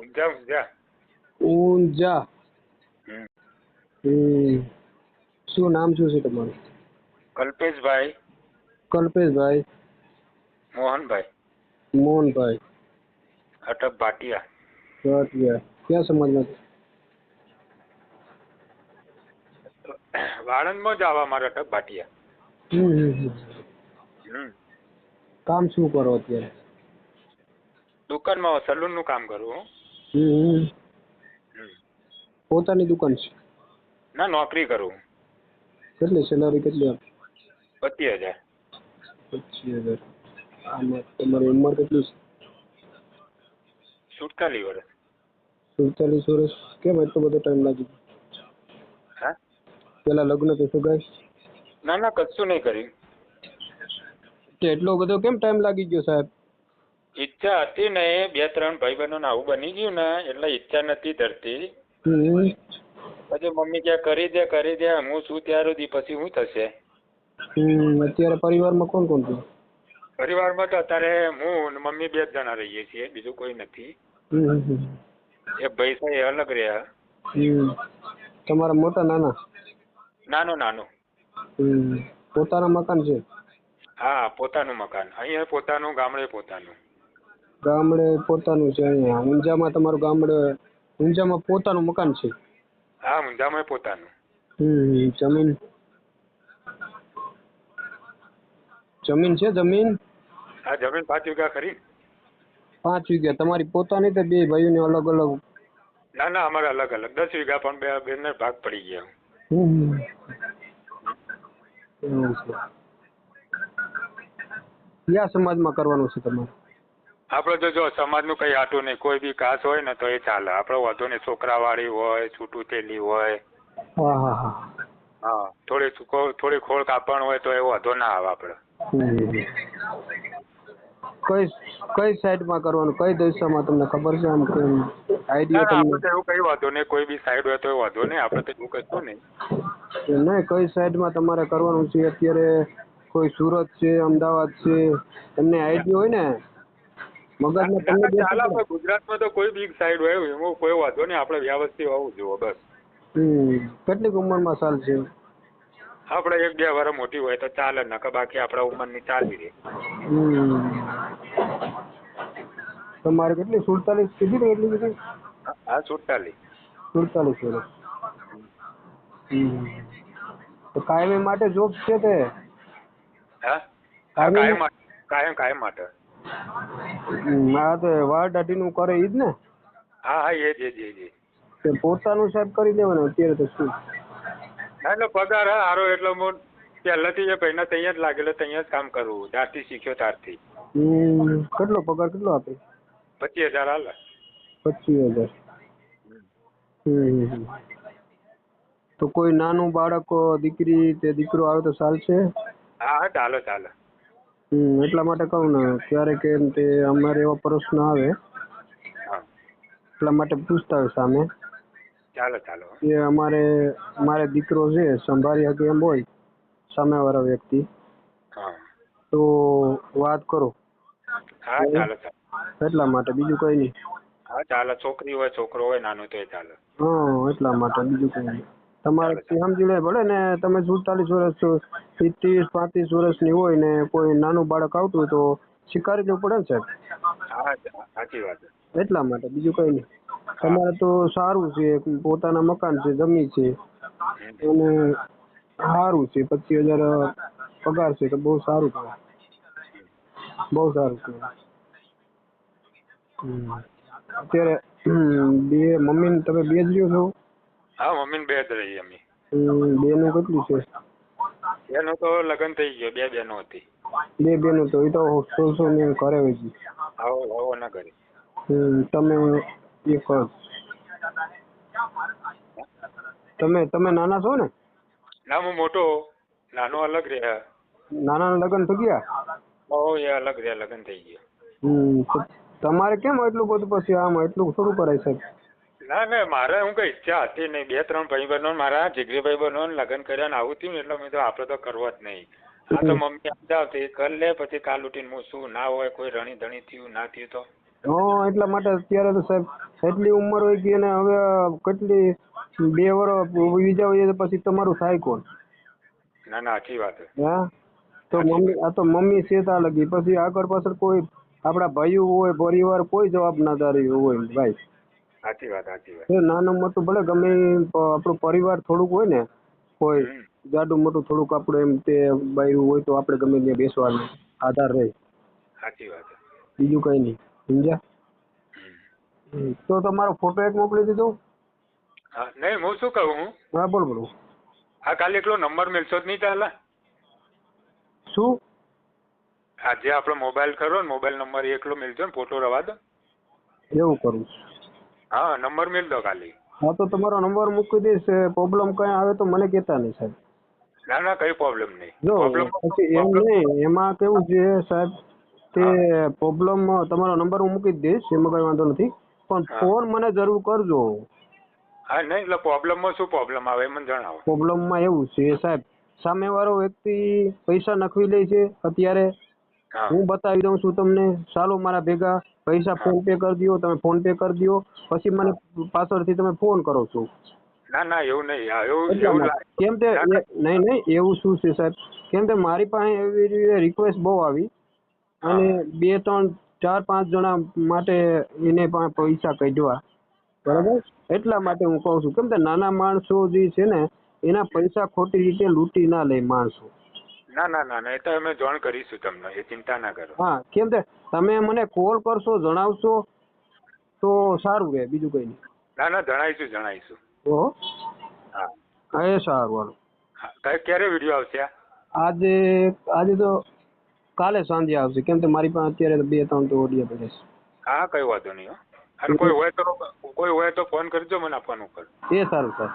ઊંઝા ઊંઝા? ઊંઝા? હમ. શું નામ શું છે તમારું? કલ્પેશભાઈ. કલ્પેશભાઈ. મોહનભાઈ. મોહનભાઈ. અટક ભાટિયા. ભાટિયા. ક્યાં સમાજના વાળંદમાં જ આવા મારા અટક ભાટિયા. કામ શું કરો અત્યારે? દુકાનમાં સલૂનનું કામ કરું. પોતાની દુકાન છે? ના નોકરી કરું. કેટલી સેલરી કેટલી આપે? પચીસ હજાર. પચીસ હજાર. અને તમારી ઉંમર કેટલી છે? સુડતાલીસ વર્ષ. સુડતાલીસ વર્ષ? કેમ એટલો બધો ટાઈમ લાગી? હા? પેલા લગ્ન કે સગાઈ? ના ના કશું નહીં કર્યું. એટલો બધો કેમ ટાઈમ લાગી ગયો સાહેબ? ઈચ્છા હતી ને બે ત્રણ ભાઈ બહેનો આવું બની ગયું ને એટલે ઈચ્છા નથી ધરતી. પછી મમ્મી કે કરી દે કરી દે હું શું ત્યાર સુધી પછી શું થશે? હમ અત્યારે પરિવારમાં કોણ કોણ છે? પરિવારમાં તો અત્યારે હું મમ્મી બે જ જણા રહીએ છીએ બીજું કોઈ નથી. હમ ભાઈ છે એ અલગ રહ્યા. તમારા મોટા નાના? નાનો નાનો. હમ. પોતાના મકાન છે? હા પોતાનું મકાન. અહીંયા પોતાનું ગામડે પોતાનું. ગામડે પોતાનું છે અહીંયા. ઊંઝામાં તમારું ગામડે ઊંઝામાં પોતાનું મકાન છે? હા ઊંઝામાં પોતાનું. હમ જમીન? જમીન છે જમીન? હા જમીન પાંચ વીઘા ખરી. પાંચ વીઘા. તમારી પોતાની તો બે ભાઈઓને અલગ અલગ? ના ના અમારે અલગ અલગ. દસ વીઘા પણ બે બેને ભાગ પડી ગયા. હમ. એવું છે. કયા સમાજમાં કરવાનું છે તમારે? આપણે તો જો સમાજનું કંઈ આટું નહીં કોઈ બી કાસ હોય ને તો એ ચાલે. આપણે વધુ નહીં છોકરાવાળી હોય છૂટું તેલી હોય. હા થોડી થોડી ખોળ કાપણ હોય તો એ વધુ ના આવે આપણે. કઈ કઈ સાઈડમાં કરવાનું? કઈ દિશામાં? તમને ખબર છે આમ કઈ આઈડિયા તમને? તો એવું કઈ વાંધો નહીં. કોઈ બી સાઈડ હોય તો એ વાંધો નહીં. આપણે તો એવું કશું નહીં. નહીં કઈ સાઈડમાં તમારે કરવાનું છે? અત્યારે કોઈ સુરત છે અમદાવાદ છે. તમને આઈડિયા હોય ને? મગજમાં તમને ચાલે ગુજરાતમાં તો કોઈ બીક સાઈડ હોય એમાં કોઈ વાંધો નહીં આપણે વ્યવસ્થિત હોવું જોઈએ બસ. હમ કેટલીક ઉંમરમાં સાલ છે આપણે એક બે વાર મોટી હોય તો ચાલે નકર બાકી આપણા ઉંમરની ચાલી રહે. તમારે કેટલી સુડતાલીસ કીધી ને એટલી બધી? હા સુડતાલીસ. સુડતાલીસ વર્ષ તો કાયમી માટે જોબ છે તે? હા? કાયમ કાયમ કાયમ માટે. આ તો વાળ દાઢીનું કરે ઈ જ ને? હા હા એ જ એ જ એ જ જ. તે પોતાનું સાહેબ કરી દેવાનું અત્યારે તો શું? એટલે પગાર હા સારો એટલે હું પહેલાથી એ પહેલા ત્યાં જ લાગેલો ત્યાં જ કામ કરવું ત્યારથી શીખ્યો ત્યારથી. કેટલો પગાર કેટલો આપે? પચીસ હજાર હાલે. પચીસ હજાર. તો કોઈ નાનું બાળક દીકરી તે દીકરો આવે તો ચાલશે? હા હા ચાલે ચાલે. એટલા માટે કહું ને ક્યારેક એમ તે અમારે એવો પ્રશ્ન આવે. એટલા માટે પૂછતા હોય સામે. ચાલો ચાલો. કે અમારે મારે દીકરો છે સંભાળી શકે એમ હોય સામેવાળા વ્યક્તિ. હા. તો વાત કરો. હા ચાલો ચાલે. એટલા માટે બીજું કઈ નહીં. હા ચાલે છોકરી હોય છોકરો હોય નાનો તો ચાલે. હા એટલા માટે બીજું કઈ નહીં. તમારે સમજી લે ભલે ને તમે સુડતાલીસ વર્ષ છો ત્રીસ પાંત્રીસ વર્ષની હોય ને કોઈ નાનું બાળક આવતું તો સ્વીકારી લેવું પડે ને સાહેબ. છે. એટલા માટે બીજું કઈ નહીં. તમારે તો સારું છે પોતાના મકાન છે જમીન છે. અને સારું છે પચીસ હજાર પગાર છે તો બહુ સારું કહેવાય બહુ સારું કહેવાય અત્યારે બે મમ્મી તમે બે જ રહ્યો છો? હા મમ્મી બે જ રહી અમે. બેનું કેટલું છે? એનું તો લગ્ન થઈ ગયો બે બેનો હતી. બે બેનું તો એ તો સો સો ને હોય છે આવો આવો ના કરી તમે એક તમે તમે નાના છો ને? ના હું મોટો. નાનો અલગ રહ્યા. નાના લગ્ન થઈ ગયા? ઓ એ અલગ રહ્યા લગ્ન થઈ ગયા. હમ તમારે કેમ એટલું બધું પછી આમ એટલું થોડું કરાય સાહેબ? ના ના મારે હું કઈ ઈચ્છા હતી નહીં. બે ત્રણ ભાઈ બહેનો મારા જીગરી ભાઈ બહેનો લગ્ન કર્યા ને આવું થયું ને એટલે મેં તો આપણે તો કરવો જ નહીં. આ તો મમ્મી સમજાવતી કર લે પછી કાલ ઉઠીને હું શું ના હોય કોઈ રણી ધણી થયું ના થયું તો. હા એટલા માટે અત્યારે તો સાહેબ એટલી ઉંમર હોય કે અને હવે કેટલી બે વર્ષ બીજા હોય તો પછી તમારું થાય કોણ? ના ના સાચી વાત છે. હા? તો મમ્મી આ તો મમ્મી સેતા લગી. પછી આગળ પાછળ કોઈ આપણા ભાઈઓ હોય પરિવાર કોઈ જવાબ ના હોય ભાઈ. સાચી વાત સાચી વાત. નાનું મોટું ભલે ગમે આપણું પરિવાર થોડુંક હોય ને કોઈ. જાડું મોટું થોડુંક આપણે એમ તે બાયરું હોય તો આપણે ગમે ત્યાં બેસવાનું આધાર રહે. સાચી વાત બીજું કઈ નહીં. સમજ્યા. તો તમારો ફોટો એક મોકલી દીધો. હા નહીં હું શું કહું હું? હા બોલ બોલો. હા કાલે એકલો નંબર મેળશો જ નહીં ચાલે શું? આજે આપણો મોબાઈલ ખરો ને મોબાઈલ નંબર એકલો મિલજો ને ફોટો રવા દો. એવું કરું હા નંબર મેળ દો ખાલી. હા તો તમારો નંબર મૂકી દઈશ. પ્રોબ્લેમ કઈ આવે તો મને કહેતા નહીં સાહેબ. ના ના કઈ પ્રોબ્લેમ નહીં. જો પછી એમ નહીં એમાં કેવું છે સાહેબ તે પ્રોબ્લેમ તમારો નંબર હું મૂકી દઈશ એમાં કઈ વાંધો નથી. પણ ફોન મને જરૂર કરજો. હા નહીં એટલે પ્રોબ્લેમમાં શું પ્રોબ્લેમ આવે મને જણાવો. પ્રોબ્લેમમાં એવું છે સાહેબ. સામેવાળો વ્યક્તિ પૈસા નખવી લે છે અત્યારે. હું બતાવી દઉં છું તમને. ચાલો મારા ભેગા. પૈસા ફોન પે કરી દો તમે ફોન પે કરી દો પછી મને પાછળથી તમે ફોન કરો છો. ના ના એવું નહીં. એવું કેમ તે નહીં નહીં એવું શું છે સાહેબ? કેમ તે મારી પાસે એવી રિક્વેસ્ટ બહુ આવી અને બે ત્રણ ચાર પાંચ જણા માટે એને પણ પૈસા કાઢવા બરાબર? એટલા માટે હું કહું છું. કેમ કે નાના માણસો જે છે ને એના પૈસા ખોટી રીતે લૂંટી ના લે માણસો. ના ના ના ના એ તો અમે જોણ કરીશું તમને એ ચિંતા ના કરો. હા કેમ કે તમે મને કોલ કરશો જણાવશો તો સારું રહે બીજું કંઈ નહીં. ના ના જણાવીશું જણાવીશું. ઓહો. હા. એ સારું હાલો. હા કઈ- ક્યારે વીડિયો આવશે આજે આજે તો કાલે સાંજે આવશે કેમ કે મારી પાસે અત્યારે તો બે ત્રણ તો ઓડિયા પડે છે હા કઈ વાંધો નહીં હો. અને કોઈ હોય તો કોઈ હોય તો ફોન કરજો મને ફોન ઉપર. એ સારું સાહેબ